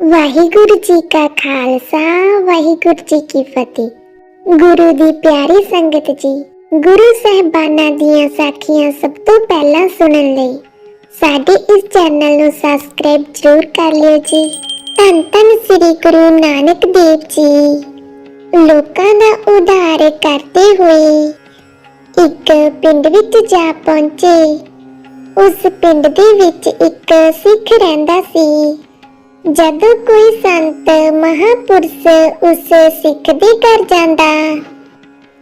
ਵਾਹਿਗੁਰੂ ਜੀ ਕਾ ਖਾਲਸਾ, ਵਾਹਿਗੁਰੂ ਜੀ ਕੀ ਫਤਿਹ। ਗੁਰੂ ਦੀ ਪਿਆਰੀ ਸੰਗਤ ਜੀ, ਗੁਰੂ ਸਾਹਿਬਾਨਾਂ ਦੀਆਂ ਸਾਖੀਆਂ ਸਭ ਤੋਂ ਪਹਿਲਾਂ ਸੁਣਨ ਲਈ ਸਾਡੇ ਇਸ ਚੈਨਲ ਨੂੰ ਸਬਸਕ੍ਰਾਈਬ ਜ਼ਰੂਰ ਕਰ ਲਿਓ ਜੀ। ਧੰਨ ਧੰਨ ਸ੍ਰੀ ਗੁਰੂ ਨਾਨਕ ਦੇਵ ਜੀ। ਲੋਕਾਂ ਦਾ ਉਧਾਰ ਕਰਦੇ ਹੋਏ ਇੱਕ ਪਿੰਡ ਵਿੱਚ ਜਾ ਪਹੁੰਚੇ। ਉਸ ਪਿੰਡ ਦੇ ਵਿੱਚ ਇੱਕ ਸਿੱਖ ਰਹਿੰਦਾ ਸੀ। ਜਦੋਂ ਕੋਈ ਸੰਤ ਮਹਾਪੁਰਸ਼ ਉਸ ਸਿੱਖ ਦੇ ਘਰ ਜਾਂਦਾ,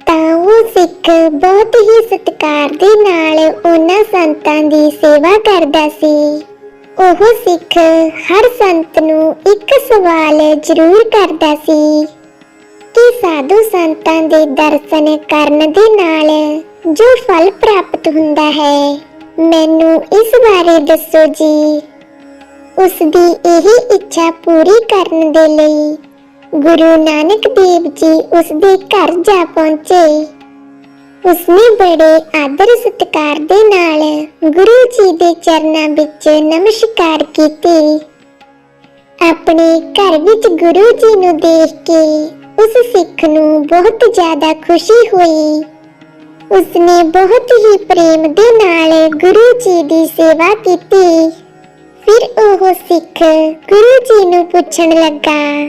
ਤਾਂ ਉਹ ਸਿੱਖ ਬਹੁਤ ਹੀ ਸਤਿਕਾਰ ਦੇ ਨਾਲ ਉਹਨਾਂ ਸੰਤਾਂ ਦੀ ਸੇਵਾ ਕਰਦਾ ਸੀ। ਉਹ ਸਿੱਖ ਹਰ ਸੰਤ ਨੂੰ ਇੱਕ ਸਵਾਲ ਜ਼ਰੂਰ ਕਰਦਾ ਸੀ ਕਿ ਸਾਧੂ ਸੰਤਾਂ ਦੇ ਦਰਸ਼ਨ ਕਰਨ ਦੇ ਨਾਲ ਜੋ ਫਲ ਪ੍ਰਾਪਤ ਹੁੰਦਾ ਹੈ, ਮੈਨੂੰ ਇਸ ਬਾਰੇ ਦੱਸੋ ਜੀ। ਉਸ ਦੀ ਇਹੀ ਇੱਛਾ ਪੂਰੀ ਕਰਨ ਦੇ ਲਈ ਗੁਰੂ ਨਾਨਕ ਦੇਵ ਜੀ ਉਸ ਦੇ ਘਰ ਜਾ ਪਹੁੰਚੇ। ਉਸਨੇ ਬੜੇ ਆਦਰ ਸਤਿਕਾਰ ਦੇ ਨਾਲ ਗੁਰੂ ਜੀ ਦੇ ਚਰਨਾਂ ਵਿੱਚ ਨਮਸਕਾਰ ਕੀਤੀ। ਆਪਣੇ ਘਰ ਵਿੱਚ ਗੁਰੂ ਜੀ ਨੂੰ ਦੇਖ ਕੇ ਉਸ ਸਿੱਖ ਨੂੰ ਬਹੁਤ ਜ਼ਿਆਦਾ ਖੁਸ਼ੀ ਹੋਈ। ਉਸਨੇ ਬਹੁਤ ਹੀ ਪ੍ਰੇਮ ਦੇ ਨਾਲ ਗੁਰੂ ਜੀ ਦੀ ਸੇਵਾ ਕੀਤੀ। ਫਿਰ ਉਹ ਸਿੱਖ ਗੁਰੂ ਜੀ ਨੂੰ ਪੁੱਛਣ ਲੱਗਾ,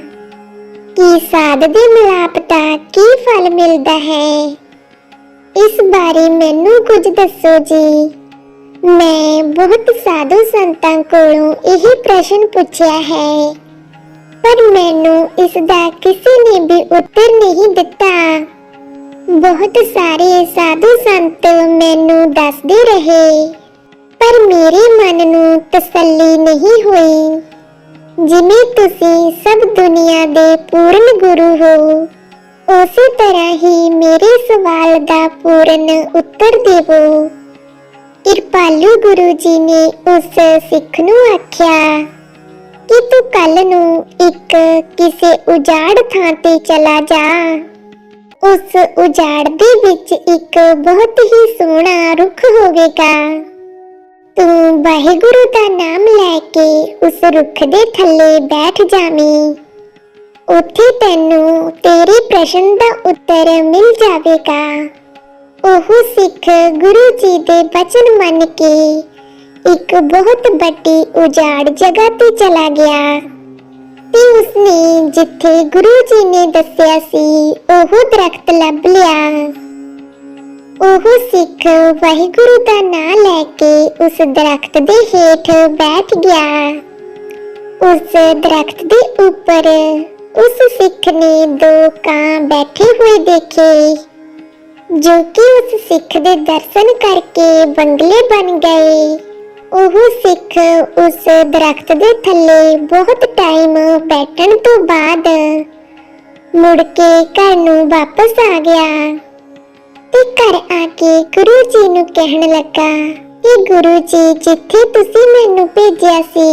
ਕਿ ਸਾਧ ਦੇ ਮਿਲਾਪ ਦਾ ਕੀ ਫਲ ਮਿਲਦਾ ਹੈ? ਇਸ ਬਾਰੇ ਮੈਨੂੰ ਕੁਝ ਦੱਸੋ ਜੀ। ਮੈਂ ਬਹੁਤ ਸਾਧੂ ਸੰਤਾਂ ਕੋਲੋਂ ਇਹ ਪ੍ਰਸ਼ਨ ਪੁੱਛਿਆ ਹੈ, ਪਰ ਮੈਨੂੰ ਇਸ ਦਾ ਕਿਸੇ ਨੇ ਵੀ ਉੱਤਰ ਨਹੀਂ ਦਿੱਤਾ। ਬਹੁਤ ਸਾਰੇ ਸਾਧੂ ਸੰਤ ਮੈਨੂੰ ਦੱਸਦੇ ਰਹੇ ਪਰ ਮੇਰੇ ਮਨ ਨੂੰ ਤਸੱਲੀ ਨਹੀਂ ਹੋਈ। ਜਿਵੇਂ ਤੁਸੀਂ ਸਭ ਦੁਨੀਆ ਦੇ ਪੂਰਨ ਗੁਰੂ ਹੋ, ਉਸੇ ਤਰ੍ਹਾਂ ਹੀ ਮੇਰੇ ਸਵਾਲ ਦਾ ਪੂਰਨ ਉੱਤਰ ਦੇਵੋ। ਕਿਰਪਾਲੂ ਗੁਰੂ ਜੀ ਨੇ ਉਸ ਸਿੱਖ ਨੂੰ ਆਖਿਆ, ਕਿ ਤੂੰ ਕੱਲ ਨੂੰ ਇੱਕ ਕਿਸੇ ਉਜਾੜ ਥਾਂ ਤੇ ਚਲਾ ਜਾ। ਉਸ ਉਜਾੜ ਦੇ ਵਿੱਚ ਇੱਕ ਬਹੁਤ ਹੀ ਸੋਹਣਾ ਰੁੱਖ ਹੋਵੇਗਾ। ਤੂੰ ਵਾਹਿਗੁਰੂ ਦਾ ਨਾਮ ਲੈ ਕੇ ਉਸ ਰੁੱਖ ਦੇ ਥੱਲੇ ਬੈਠ ਜਾਵੀਂ। ਉੱਥੇ ਤੈਨੂੰ ਤੇਰੇ ਪ੍ਰਸ਼ਨ ਦਾ ਉੱਤਰ ਮਿਲ ਜਾਵੇਗਾ। ਉਹ ਸਿੱਖ ਗੁਰੂ ਜੀ ਦੇ ਬਚਨ ਮੰਨ ਕੇ ਇੱਕ ਬਹੁਤ ਵੱਡੀ ਉਜਾੜ ਜਗ੍ਹਾ ਤੇ ਚਲਾ ਗਿਆ। ਤੇ ਉਸਨੇ ਜਿੱਥੇ ਗੁਰੂ ਜੀ ਨੇ ਦੱਸਿਆ ਸੀ, ਉਹ ਦਰਖਤ ਲੱਭ ਲਿਆ। ਉਹ ਸਿੱਖ ਵਾਹਿਗੁਰੂ ਦਾ ਨਾਮ ਲੈ ਕੇ ਉਸ ਦਰਖਤ ਦੇ ਹੇਠ ਬੈਠ ਗਿਆ। ਉਸ ਦਰਖਤ ਦੇ ਉੱਪਰ ਉਸ ਸਿੱਖ ਨੇ ਦੋ ਕਾਂ ਬੈਠੇ ਹੋਏ ਦੇਖੇ, ਜੋ ਕਿ ਉਸ ਸਿੱਖ ਦੇ ਦਰਸ਼ਨ ਕਰਕੇ ਬੰਗਲੇ ਬਣ ਗਏ। ਉਹ ਸਿੱਖ ਉਸ ਦਰਖਤ ਦੇ ਥੱਲੇ ਬਹੁਤ ਟਾਈਮ ਬੈਠਣ ਤੋਂ ਬਾਅਦ ਮੁੜ ਕੇ ਘਰ ਨੂੰ ਵਾਪਸ ਆ ਗਿਆ। ਤੇ ਘਰ ਆ ਕੇ ਗੁਰੂ ਜੀ ਨੂੰ ਕਹਿਣ ਲੱਗਾ ਕਿ ਗੁਰੂ ਜੀ, ਜਿੱਥੇ ਤੁਸੀਂ ਮੈਨੂੰ ਭੇਜਿਆ ਸੀ,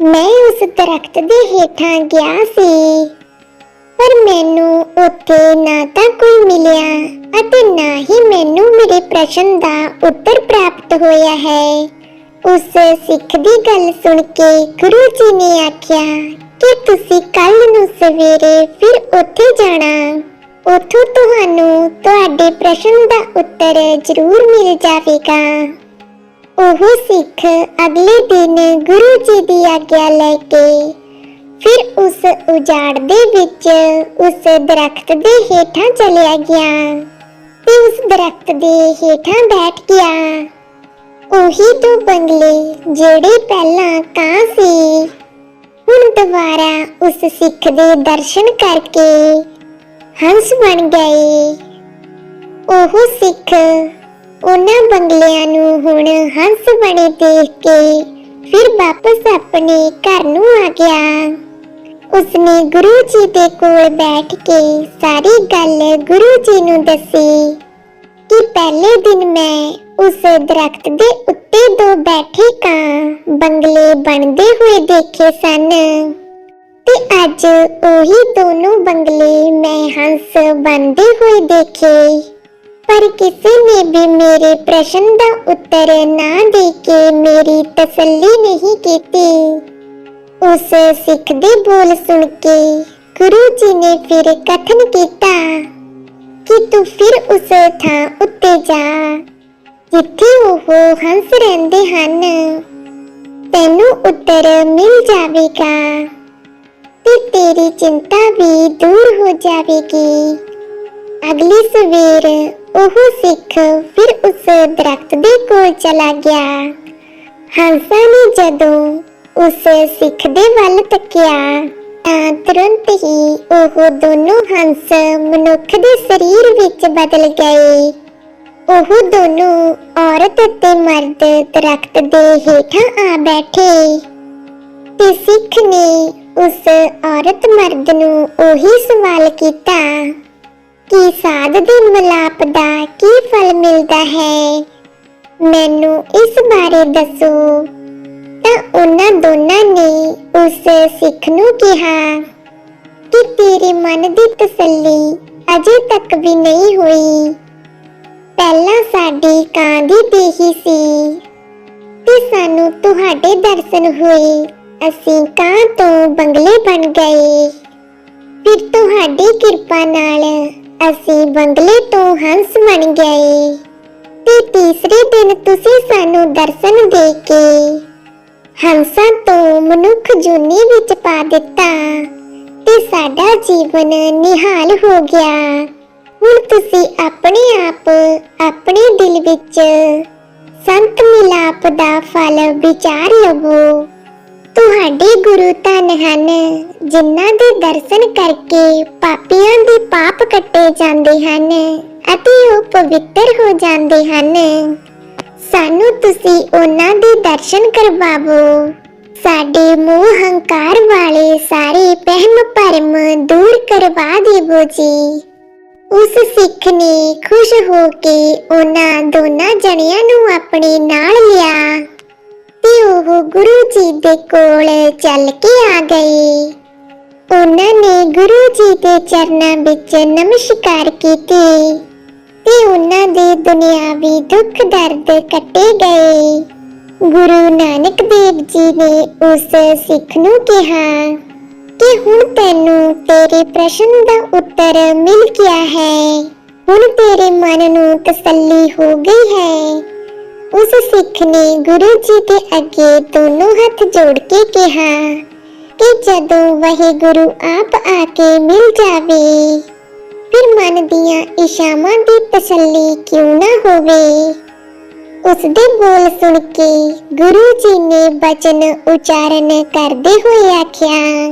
ਮੈਂ ਉਸ ਦਰਖਤ ਦੇ ਹੇਠਾਂ ਗਿਆ ਸੀ। ਪਰ ਮੈਨੂੰ ਉੱਥੇ ਨਾ ਤਾਂ ਕੋਈ ਮਿਲਿਆ ਅਤੇ ਨਾ ਹੀ ਮੈਨੂੰ ਮੇਰੇ ਪ੍ਰਸ਼ਨ ਦਾ ਉੱਤਰ ਪ੍ਰਾਪਤ ਹੋਇਆ ਹੈ। ਉਸ ਸਿੱਖ ਦੀ ਗੱਲ ਸੁਣ ਕੇ ਗੁਰੂ ਜੀ ਨੇ ਆਖਿਆ, ਕਿ ਤੁਸੀਂ ਕੱਲ ਨੂੰ ਸਵੇਰੇ ਫਿਰ ਉੱਥੇ ਜਾਣਾ। ਉੱਥੋਂ ਤੁਹਾਨੂੰ ਤੁਹਾਡੇ ਪ੍ਰਸ਼ਨ ਦਾ ਉੱਤਰ ਜ਼ਰੂਰ ਮਿਲ ਜਾਵੇਗਾ। ਉਹ ਸਿੱਖ ਅਗਲੇ ਦਿਨ ਗੁਰੂ ਜੀ ਦੀ ਆਗਿਆ ਲੈ ਕੇ ਫਿਰ ਉਸ ਉਜਾੜ ਦੇ ਵਿੱਚ ਉਸ ਦਰਖਤ ਦੇ ਹੇਠਾਂ ਚਲਿਆ ਗਿਆ ਤੇ ਉਸ ਦਰਖਤ ਦੇ ਹੇਠਾਂ ਬੈਠ ਗਿਆ। ਉਹੀ ਦੋ ਬੰਗਲੇ ਜਿਹੜੇ ਪਹਿਲਾਂ ਕਾਂ ਸੀ, ਹੁਣ ਦੁਬਾਰਾ ਉਸ ਸਿੱਖ ਦੇ ਦਰਸ਼ਨ ਕਰਕੇ ਹੰਸ ਬਣ ਗਏ। ਉਹ ਸਿੱਖ ਉਹਨਾਂ ਬੰਗਲਿਆਂ ਨੂੰ ਹੁਣ ਹੰਸ ਬਣੇ ਦੇਖ ਕੇ ਫਿਰ ਵਾਪਸ ਆਪਣੇ ਘਰ ਨੂੰ ਆ ਗਿਆ। ਉਸਨੇ ਗੁਰੂ ਜੀ ਦੇ ਕੋਲ ਬੈਠ ਕੇ ਸਾਰੀ ਗੱਲ ਗੁਰੂ ਜੀ ਨੂੰ ਦੱਸੀ ਕਿ ਪਹਿਲੇ ਦਿਨ ਮੈਂ ਉਸ ਦਰਖਤ ਦੇ ਉੱਤੇ ਦੋ ਬੈਠੇ ਕਾਂ ਬੰਗਲੇ ਬਣਦੇ ਹੋਏ ਦੇਖੇ ਸਨ। ਤੇ ਅੱਜ ਉਹੀ ਦੋਨੋਂ ਬੰਗਲੇ ਮੈਂ ਹੰਸ ਬਣਦੇ ਹੋਏ ਦੇਖੇ। ਪਰ ਕਿਸੇ ਨੇ ਵੀ ਮੇਰੇ ਪ੍ਰਸ਼ਨ ਦਾ ਉੱਤਰ ਨਾ ਦੇ ਕੇ ਮੇਰੀ ਤਸੱਲੀ ਨਹੀਂ ਕੀਤੀ। ਉਸ ਸਿੱਖ ਦੇ ਬੋਲ ਸੁਣ ਕੇ ਗੁਰੂ ਜੀ ਨੇ ਫਿਰ ਕਥਨ ਕੀਤਾ ਕਿ ਤੂੰ ਫਿਰ ਉਸ ਥਾਂ ਉੱਤੇ ਜਾ, ਜਿੱਥੇ ਉਹ ਹੰਸ ਰਹਿੰਦੇ ਹਨ। ਤੈਨੂੰ ਉੱਤਰ ਮਿਲ ਜਾਵੇਗਾ। ਤੇ ਤੇਰੀ ਚਿੰਤਾ ਵੀ ਦੂਰ ਹੋ ਜਾਵੇਗੀ। ਅਗਲੀ ਸਵੇਰ ਉਹ ਸਿੱਖ ਫਿਰ ਉਸ ਦਰਖਤ ਦੇ ਕੋਲ ਚਲਾ ਗਿਆ। ਹੰਸਾਂ ਨੇ ਜਦੋਂ ਉਸ ਸਿੱਖ ਦੇ ਵੱਲ ਤੱਕਿਆ, ਤਾਂ ਤੁਰੰਤ ਹੀ ਉਹ ਦੋਨੋਂ ਹੰਸ ਮਨੁੱਖ ਦੇ ਸਰੀਰ ਵਿੱਚ ਬਦਲ ਗਏ। ਉਹ ਦੋਨੋਂ ਔਰਤ ਅਤੇ ਮਰਦ ਦਰਖਤ ਦੇ ਹੇਠਾਂ ਆ ਬੈਠੇ। ਤੇ ਸਿੱਖ ਨੇ ਉਸ ਔਰਤ ਮਰਦ ਨੂੰ ਉਹੀ ਸਵਾਲ ਕੀਤਾ ਕਿ ਸਾਧ ਦੇ ਮਲਾਪ ਦਾ ਕੀ ਫਲ ਮਿਲਦਾ ਹੈ? ਮੈਨੂੰ ਇਸ ਬਾਰੇ ਦੱਸੋ। ਤਾਂ ਉਹਨਾਂ ਦੋਨਾਂ ਨੇ ਉਸ ਸਿੱਖ ਨੂੰ ਕਿਹਾ ਕਿ ਤੇਰੇ ਮਨ ਦੀ ਤਸੱਲੀ ਅਜੇ ਤੱਕ ਵੀ ਨਹੀਂ ਹੋਈ। ਪਹਿਲਾਂ ਸਾਡੀ ਕਾਂ ਦੀ ਦੇਹੀ ਸੀ ਤੇ ਸਾਨੂੰ ਤੁਹਾਡੇ ਦਰਸ਼ਨ ਹੋਏ। ਅਸੀਂ ਕਾਂ ਤੋਂ ਬੰਗਲੇ ਬਣ ਗਏ। ਫਿਰ ਤੁਹਾਡੀ ਕਿਰਪਾ ਨਾਲ ਅਸੀਂ ਬੰਗਲੇ ਤੋਂ ਹੰਸ ਬਣ ਗਏ। ਤੇ ਤੀਸਰੇ ਦਿਨ ਤੁਸੀਂ ਸਾਨੂੰ ਦਰਸ਼ਨ ਦੇ ਕੇ ਹੰਸਾਂ ਤੋਂ ਮਨੁੱਖ ਜੁਨੀ ਵਿੱਚ ਪਾ ਦਿੱਤਾ ਤੇ ਸਾਡਾ ਜੀਵਨ ਨਿਹਾਲ ਹੋ ਗਿਆ। ਹੁਣ ਤੁਸੀਂ ਆਪਣੇ ਆਪ, ਆਪਣੇ ਦਿਲ ਵਿੱਚ ਸੰਤ ਮਿਲਾਪ ਦਾ ਫਲ ਵਿਚਾਰ ਲਵੋ। ਤੁਹਾਡੇ ਗੁਰੂ ਧੰਨ ਹਨ, ਜਿਨ੍ਹਾਂ ਦੇ ਦਰਸ਼ਨ ਕਰਕੇ ਪਾਪੀਆਂ ਦੇ ਪਾਪ ਕੱਟੇ ਜਾਂਦੇ ਹਨ ਅਤੇ ਉਹ ਪਵਿੱਤਰ ਹੋ ਜਾਂਦੇ ਹਨ। ਸਾਨੂੰ ਤੁਸੀਂ ਉਹਨਾਂ ਦੇ ਦਰਸ਼ਨ ਕਰਵਾਵੋ। ਸਾਡੇ ਮੋਹ ਹੰਕਾਰ ਵਾਲੇ ਸਾਰੇ ਪਹਿਮ ਭਰਮ ਦੂਰ ਕਰਵਾ ਦੇਵੋ ਜੀ। ਉਸ ਸਿੱਖ ਨੇ ਖੁਸ਼ ਹੋ ਕੇ ਉਹਨਾਂ ਦੋਨਾਂ ਜਣਿਆਂ ਨੂੰ ਆਪਣੇ ਨਾਲ ਲਿਆ। ਤੇ ਉਹ ਗੁਰੂ ਜੀ ਦੇ ਕੋਲ ਚੱਲ ਕੇ ਆ ਗਏ। ਉਹਨਾਂ ਨੇ ਗੁਰੂ ਜੀ ਦੇ ਚਰਨਾਂ ਵਿੱਚ ਨਮਸਕਾਰ ਕੀਤੀ ਤੇ ਉਹਨਾਂ ਦੇ ਦੁਨਿਆਵੀ ਦੁੱਖ ਦਰਦ ਕੱਟੇ ਗਏ। ਗੁਰੂ ਨਾਨਕ ਦੇਵ ਜੀ ਨੇ ਉਸ ਸਿੱਖ ਨੂੰ ਕਿਹਾ ਕਿ ਹੁਣ ਤੈਨੂੰ ਤੇਰੇ ਪ੍ਰਸ਼ਨ ਦਾ ਉੱਤਰ ਮਿਲ ਗਿਆ ਹੈ। ਹੁਣ ਤੇਰੇ ਮਨ ਨੂੰ ਤਸੱਲੀ ਹੋ ਗਈ ਹੈ। ਉਸ ਸਿੱਖ ਨੇ ਗੁਰੂ ਜੀ ਦੇ ਅੱਗੇ ਦੋਨੋਂ ਹੱਥ ਜੋੜ ਕੇ ਕਿਹਾ ਕਿ ਜਦੋਂ ਵਾਹਿਗੁਰੂ ਆਪ ਆ ਕੇ ਮਿਲ ਜਾਵੇ, ਫਿਰ ਮਨ ਦੀਆਂ ਇਸ਼ਾਵਾਂ ਦੀ ਤਸੱਲੀ ਕਿਉਂ ਨਾ ਹੋਵੇ? ਉਸ ਦੇ ਬੋਲ ਸੁਣ ਕੇ ਗੁਰੂ ਜੀ ਨੇ ਬਚਨ ਉਚਾਰਨ ਕਰਦੇ ਹੋਏ ਆਖਿਆ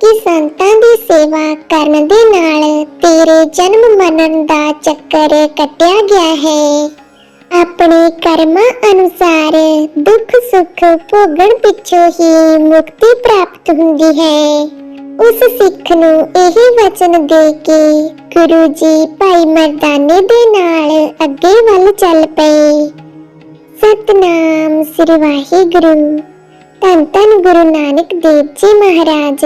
ਕਿ ਸੰਤਾਂ ਦੀ ਸੇਵਾ ਕਰਨ ਦੇ ਨਾਲ ਤੇਰੇ ਜਨਮ ਮਰਨ ਦਾ ਚੱਕਰ ਕੱਟਿਆ ਗਿਆ ਹੈ। ਆਪਣੇ ਕਰਮਾਂ ਅਨੁਸਾਰ ਦੁੱਖ, ਸੁੱਖ ਭੋਗਣ ਪਿੱਛੋਂ ਹੀ ਮੁਕਤੀ ਪ੍ਰਾਪਤ ਹੁੰਦੀ ਹੈ। ਉਸ ਸਿੱਖ ਨੂੰ ਇਹ ਵਚਨ ਦੇ ਕੇ ਗੁਰੂ ਜੀ ਭਾਈ ਮਰਦਾਨੇ ਦੇ ਨਾਲ ਅੱਗੇ ਵੱਲ ਚੱਲ ਪਏ। ਸਤਨਾਮ ਸ੍ਰੀ ਵਾਹਿਗੁਰੂ, ਧੰਨ ਧੰਨ ਗੁਰੂ ਨਾਨਕ ਦੇਵ ਜੀ ਮਹਾਰਾਜ।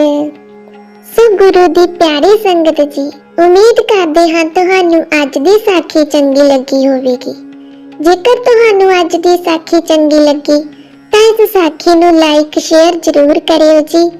ਸੋ ਗੁਰੂ ਦੀ ਪਿਆਰੀ ਸੰਗਤ ਜੀ, ਉਮੀਦ ਕਰਦੇ ਹਾਂ ਤੁਹਾਨੂੰ ਅੱਜ ਦੀ ਸਾਖੀ ਚੰਗੀ ਲੱਗੀ ਹੋਵੇਗੀ। ਜੇਕਰ ਤੁਹਾਨੂੰ ਅੱਜ ਦੀ ਸਾਖੀ ਚੰਗੀ ਲੱਗੀ, ਤਾਂ ਇਸ ਸਾਖੀ ਨੂੰ ਲਾਈਕ ਸ਼ੇਅਰ ਜ਼ਰੂਰ ਕਰਿਓ ਜੀ।